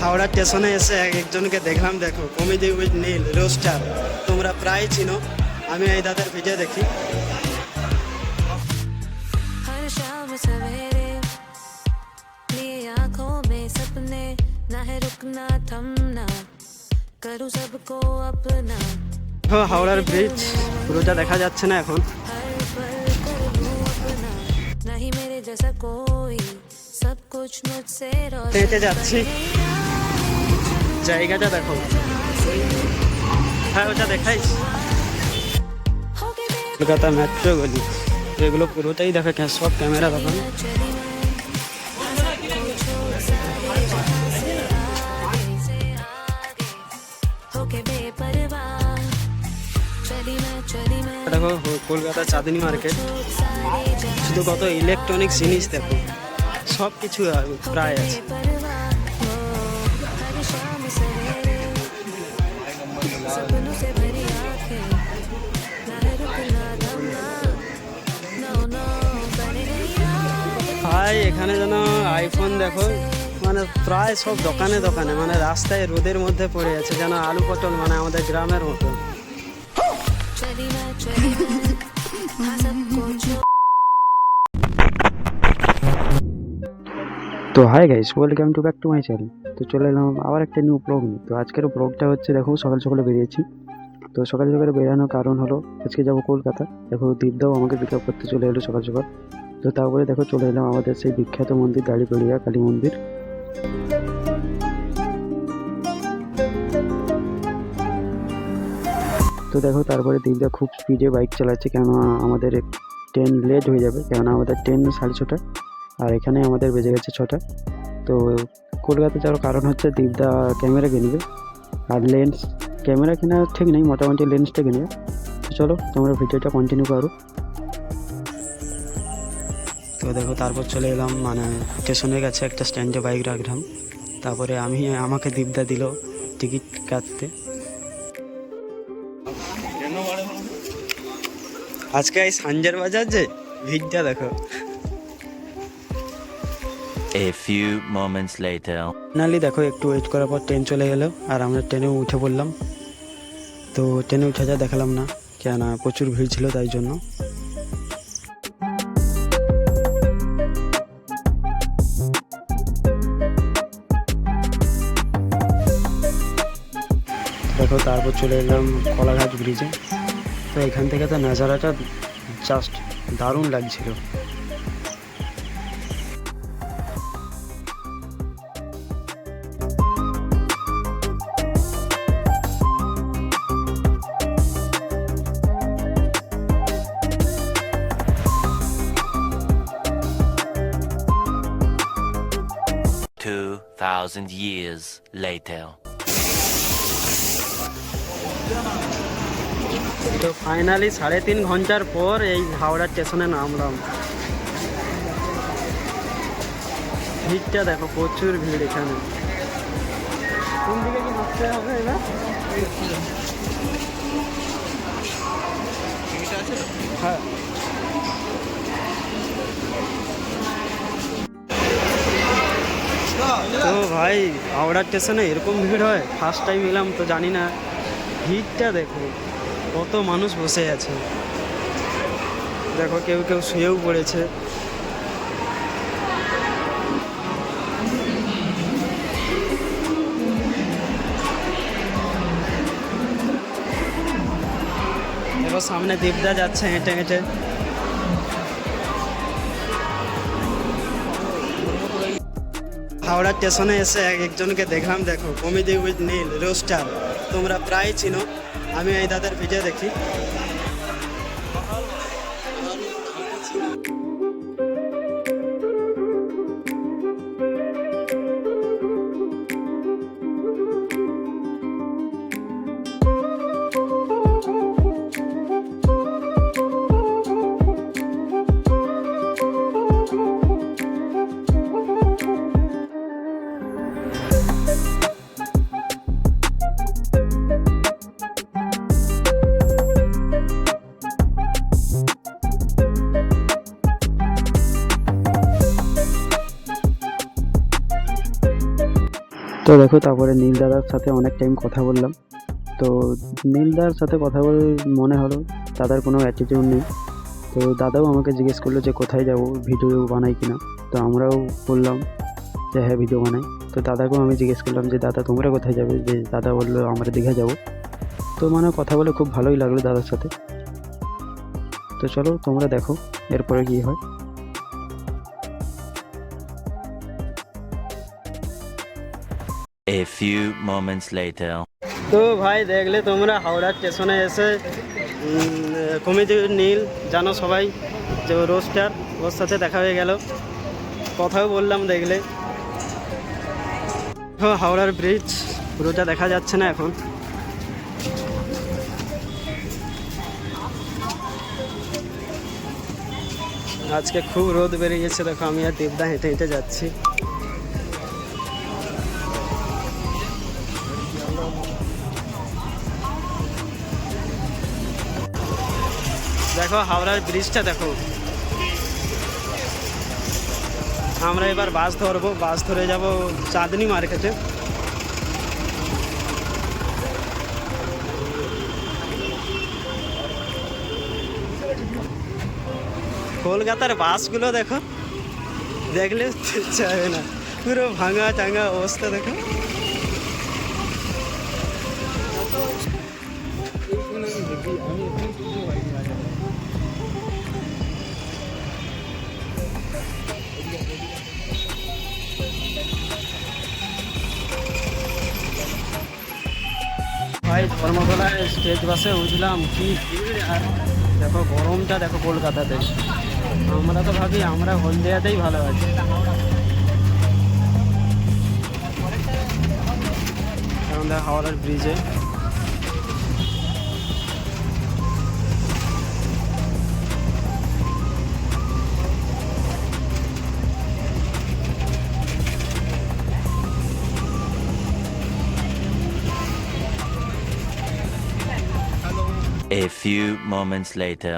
হাওড়া স্টেশনে এসে এক একজনকে দেখলাম দেখো কমেডি উইথ নীল রোস্টার তোমরা প্রায় চিনো আমি এই দাদার ভিডিও দেখি हर शाम सवेरे लिए आंखों में सपने ना है रुकना थमना करूँ सबको अपना ও, হাওড়ার ব্রিজ পুরোটা দেখা যাচ্ছে না এখন हर पल कर लूँ अपना नहीं मेरे जैसा कोई सब कुछ मुझसे रोशन হেঁটে যাচ্ছি জায়গাটা দেখো। হ্যাঁ ওটা দেখাই কলকাতা মেট্রো গলি। এগুলো পুরোটাই দেখো সব ক্যামেরা দেখো। দেখো, কলকাতা চাঁদনি মার্কেট। শুধু কত ইলেকট্রনিক জিনিস দেখো। সব কিছু প্রায় আছে। তাই এখানে যেন আইফোন দেখো মানে প্রায় সব দোকানে দোকানে মানে রাস্তায় রোদের মধ্যে পড়ে আছে, যেন আলু পটল মানে আমাদের গ্রামের মতো। তো hi guys welcome to back to my channel তো চলে এলাম আবার একটা নিউ ব্লগ নিয়ে। তো আজকের ব্লগটা হচ্ছে, দেখো, সকাল সকালে বেরিয়েছি। তো সকাল সকালে বেরানোর কারণ হলো, আজকে যাব কলকাতা। দেখো, দীপদাও আমাকে পিক আপ করতে চলে এলো সকাল সকাল। তো তারপরে দেখো চলে এলাম আমাদের সেই বিখ্যাত মন্দির, দাড়িপড়িয়া, কালী মন্দির। তো দেখো তারপরে দীপদা খুব স্পিডে বাইক চালাচ্ছে, কেননা আমাদের ট্রেন লেট হয়ে যাবে, কেননা আমাদের ট্রেন সাড়ে ছটা, আর এখানে আমাদের বেজে গেছে ছটা। তো কলকাতা যাওয়ার কারণ হচ্ছে দীপদা ক্যামেরা কিনবে আর লেন্স ক্যামেরা কেনা ঠিক নেই, মোটামুটি লেন্সটা কিনবে চলো তোমরা ভিডিওটা কন্টিনিউ করো। তো দেখো তারপর চলে এলাম মানে স্টেশনের কাছে একটা স্ট্যান্ডে বাইক রাখলাম। তারপরে আমি আমাকে দীপদা দিল টিকিট কাটতে। আজকে এই সাঞ্জের বাজার যে ভিড়টা দেখো। A few moments later. Finally দেখো একটু ওয়েট করার পর ট্রেন চলে গেলো আর আমরা ট্রেনে উঠে পড়লাম। তো ট্রেনে উঠে যা দেখালাম না কেন প্রচুর ভিড় ছিল তাই জন্য। দেখো, তারপর চলে এলাম কলাঘাট ব্রিজে তো এখান থেকে তো নাজারাটা জাস্ট দারুণ লাগছিল Two thousand years later. তো ফাইনালি সাড়ে তিন ঘণ্টার পর এই হাওড়া স্টেশনে নামলাম। ভিড়টা দেখো, প্রচুর ভিড় এখানে। হ্যাঁ। তো ভাই, হাওড়া স্টেশনে এরকম ভিড় হয়? ফার্স্ট টাইম এলাম তো জানি না। ভিড়টা দেখো। কত মানুষ বসে আছে। দেখো, কেউ কেউ শুয়েও পড়েছে। দেখো সামনে দীপদা যাচ্ছে হেঁটে হেঁটে। হাওড়া স্টেশনে এসে একজনকে দেখলাম, দেখো কমেডি উইথ নীল, রোস্টার। তোমরা প্রায় চিনো। আমি এই দাদার ভিডিও দেখি। তো দেখো, তারপরে নীল দাদার সাথে অনেক টাইম কথা বললাম। তো নীলদার সাথে কথা বলে, মনে হলো দাদার কোনো অ্যাটিটিউড নেই। তো দাদাও আমাকে জিজ্ঞেস করল যে কোথায় যাব ভিডিও বানাই কিনা। তো আমরাও বললাম যে হ্যাঁ ভিডিও বানাই। তো দাদাকেও আমি জিজ্ঞেস করলাম যে, দাদা, তোমরা কোথায় যাবে? যে দাদা বলল, আমরা দীঘা যাব। তো মানে কথা বলে খুব ভালোই লাগল দাদার সাথে। তো চলো, তোমরা দেখো, এরপরে কী হয়। A few moments later. তো ভাই, দেখলে তোমরা হাওড়া স্টেশনে এসে কমিটি নীল, জানো সবাই, যে রোস্টার, ওর সাথে দেখা হয়ে গেল। কথাও বললাম দেখলে। দেখো হাওড়ার ব্রিজ পুরোটা দেখা যাচ্ছে না এখন। আজকে খুব রোদ বেরিয়েছে দেখো আমি আর দেবদা হেঁটে হেঁটে যাচ্ছি। দেখো হাওড়ার ব্রিজটা দেখো। আমরা এবার বাস ধরবো, বাস ধরে যাব চাঁদনি মার্কেটে। কলকাতার বাসগুলো দেখো, দেখলে চাবে না। পুরো ভাঙা টাঙা অবস্থা দেখো। ভাই, ধর্মতলায় স্টেজ বাসে উঠলাম। কি আর দেখো, গরমটা দেখো কলকাতাতে। আমরা তো ভাবি, আমরা হলদিয়াতেই ভালো আছি। আমাদের হাওড়ার ব্রিজে A few moments later.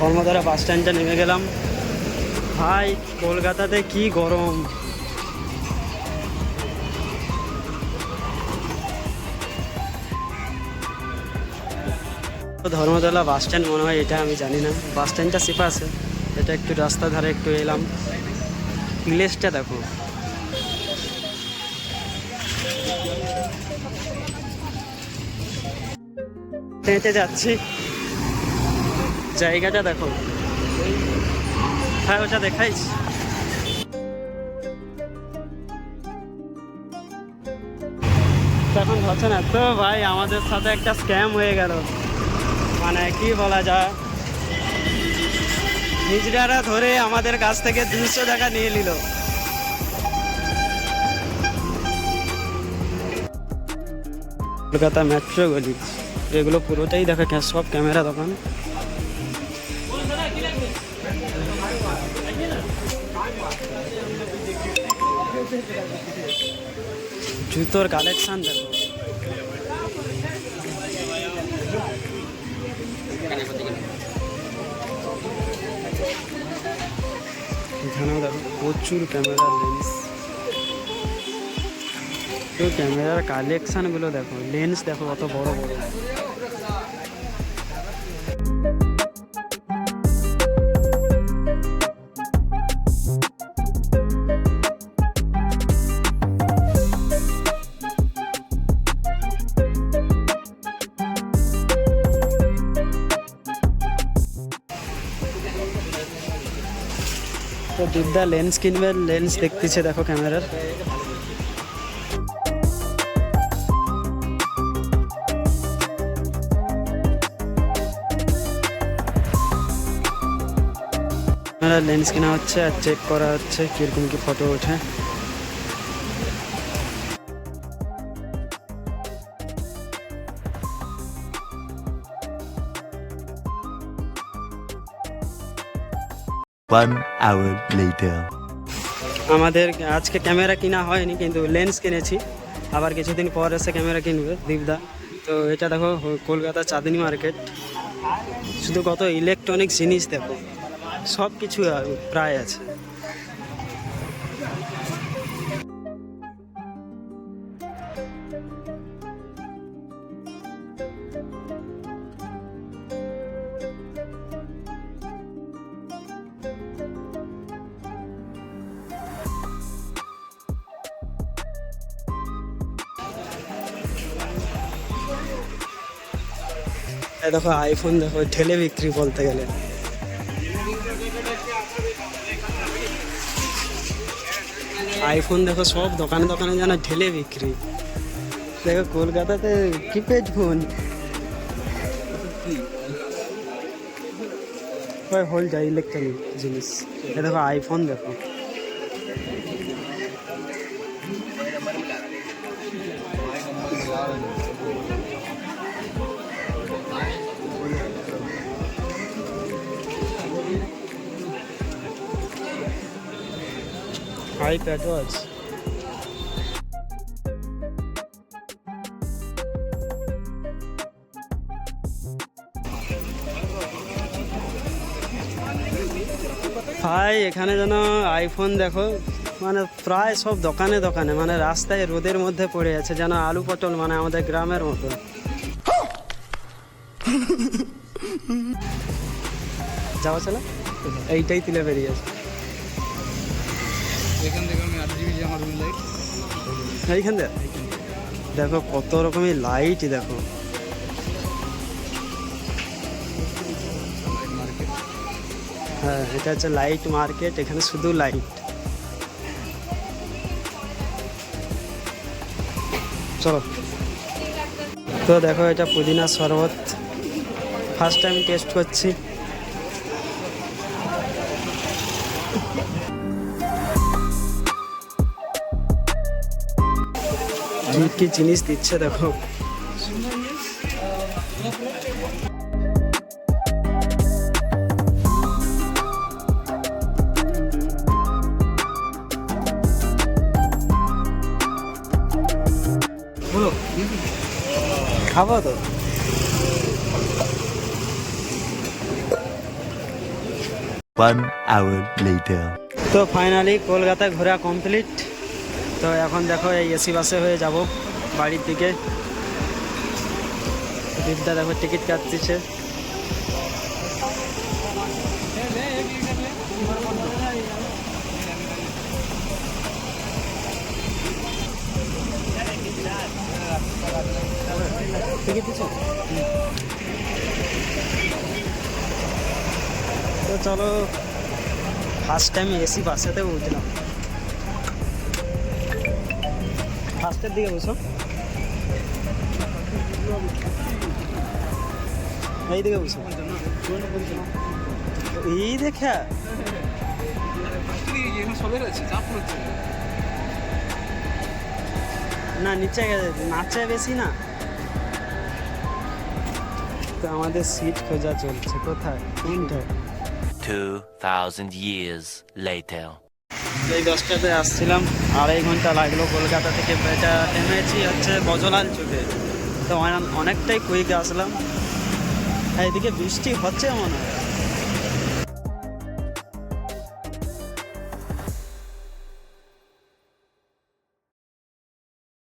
Dharmatala বাস স্ট্যান্ডে নেমে গেলাম। ভাই, কলকাতাতে কি গরম। ধর্মতলা বাস স্ট্যান্ড মনে হয় এটা, আমি জানি না। বাস স্ট্যান্ডটা সেফ আছে এটা একটু রাস্তার ধারে একটু এলাম। প্লেসটা দেখো। হেঁটে হেঁটে যাচ্ছি। জায়গাটা দেখো। হ্যাঁ ওটা দেখাইছ তখন হচ্ছে না, তো ভাই, আমাদের সাথে একটা স্ক্যাম হয়ে গেল। মানে কি বলা যায়? নিজেরা ধরে আমাদের কাছ থেকে দুশো টাকা নিয়ে নিল। কলকাতা মেট্রো গলি এগুলো পুরোটাই দেখা সব ক্যামেরা দোকান। জুতোর কালেকশন দেখো। এখানেও দেখো প্রচুর ক্যামেরা লেন্স তো ক্যামেরার কালেকশনগুলো দেখো, লেন্স দেখো কত বড় বড়। তো লেন্স কিনবে, লেন্স দেখতেছে দেখো ক্যামেরার। লেন্স কেনা হচ্ছে আর চেক করা হচ্ছে কীরকম কি ফটো ওঠে। আমাদের আজকে ক্যামেরা কিনা হয়নি কিন্তু লেন্স কিনেছি। আবার কিছুদিন পর এসে ক্যামেরা কিনবে দীপদা। তো এটা দেখো কলকাতা চাঁদনি মার্কেট শুধু কত ইলেকট্রনিক জিনিস দেখো। সব কিছু প্রায় আছে। দেখো আইফোন দেখো ঠেলে বিক্রি বলতে গেলে। আইফোন দেখো, সব দোকানে দোকানে যেন ঢেলে বিক্রি। দেখো, কলকাতাতে কিপ্যাড ফোন ওই হল যায় ইলেকট্রনিক জিনিস। এ দেখো আইফোন দেখো। আইপ্যাডও আছে ভাই, এখানে যেন আইফোন দেখো মানে প্রায় সব দোকানে দোকানে মানে রাস্তায় রোদের মধ্যে পড়ে আছে, যেন আলু পটল মানে আমাদের গ্রামের মতো। যাওয়া ছিল এইটাই তুলে বেরিয়েছে দেখো কত রকমের লাইট দেখো। হ্যাঁ এটা হচ্ছে লাইট মার্কেট এখানে শুধু লাইট চলো। তো দেখো এটা পুদিনা শরবত। ফার্স্ট টাইম টেস্ট করছি। কি কি জিনিস দিচ্ছে দেখো। খাব তো। One hour later. তো ফাইনালি কলকাতা ঘোরা কমপ্লিট তো এখন দেখো এই এসি বাসে হয়ে যাব বাড়ির দিকে। দীপদা দেখো টিকিট কাটতেছে। তো চলো ফার্স্ট টাইম এসি বাসেতে উঠলাম। ফার্স্টের দিকে বসো। এই দিকে বসো। এই দেখা। না, নিচে নাচে বেশি না। তো আমাদের সিট খোঁজা চলছে কোথায়? কোনটায়? 2000 years later. এই দশটাতে আসছিলাম, আড়াই ঘণ্টা লাগল কলকাতা থেকে। এটা নেমেছি হচ্ছে বজলাল চোখে তো অনেকটাই কুইক আসলাম। এইদিকে বৃষ্টি হচ্ছে মনে হয়।